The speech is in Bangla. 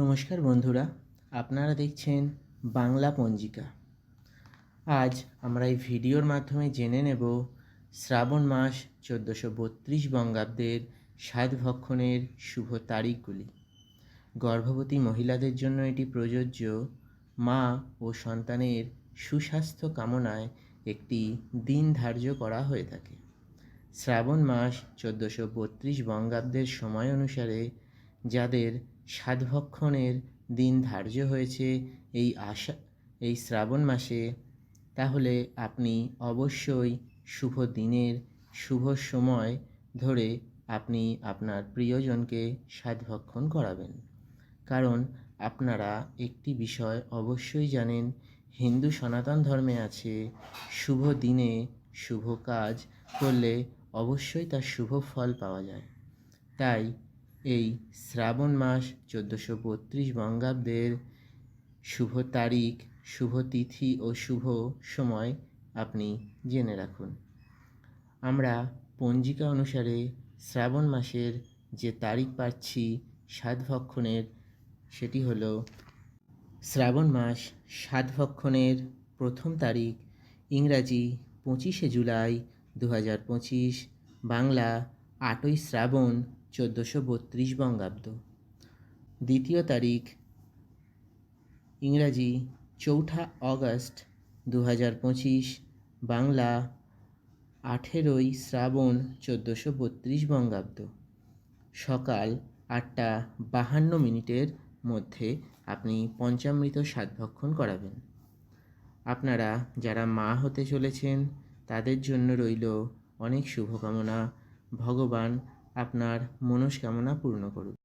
নমস্কার বন্ধুরা, আপনারা দেখছেন বাংলা পঞ্জিকা। আজ আমরা এই ভিডিওর মাধ্যমে জেনে নেব শ্রাবণ মাস চোদ্দোশো বত্রিশ বঙ্গাব্দের সাত ভক্ষণের শুভ তারিখগুলি। গর্ভবতী মহিলাদের জন্য এটি প্রযোজ্য মা ও সন্তানের সুস্বাস্থ্য কামনায় একটি দিন ধার্য করা হয়ে থাকে। শ্রাবণ মাস চোদ্দোশো বত্রিশ বঙ্গাব্দের সময় অনুসারে যাদের সাতভক্ষণের দিন ধার্য হয়েছে এই আশা, এই শ্রাবণ মাসে, তাহলে আপনি অবশ্যই শুভ দিনের শুভ সময় ধরে আপনি আপনার প্রিয়জনকে সাতভক্ষণ করাবেন। কারণ আপনারা একটি বিষয় অবশ্যই জানেন, হিন্দু সনাতন ধর্মে আছে, শুভ দিনে শুভ কাজ করলে অবশ্যই তার শুভ ফল পাওয়া যায়। তাই এই শ্রাবণ মাস চোদ্দোশো বত্রিশ বঙ্গাব্দের শুভ তারিখ, শুভ তিথি ও শুভ সময় আপনি জেনে রাখুন। আমরা পঞ্জিকা অনুসারে শ্রাবণ মাসের যে তারিখ পাচ্ছি সাতভক্ষণের সেটি হল শ্রাবণ মাস সাতভক্ষণের প্রথম তারিখ, ইংরাজি পঁচিশে জুলাই দু হাজার পঁচিশ, বাংলা আটই শ্রাবণ চোদ্দোশো বত্রিশ বঙ্গাব্দ। দ্বিতীয় তারিখ, ইংরাজি, চৌঠা অগস্ট দু হাজার পঁচিশ, বাংলা, আঠেরোই শ্রাবণ চোদ্দোশো বত্রিশ বঙ্গাব্দ। সকাল আটটা বাহান্ন মিনিটের মধ্যে আপনি পঞ্চামৃত সাতভক্ষণ করাবেন। আপনারা যারা মা হতে চলেছেন, তাদের জন্য রইল অনেক শুভকামনা। ভগবান আপনার মনস্কামনা পূর্ণ করুন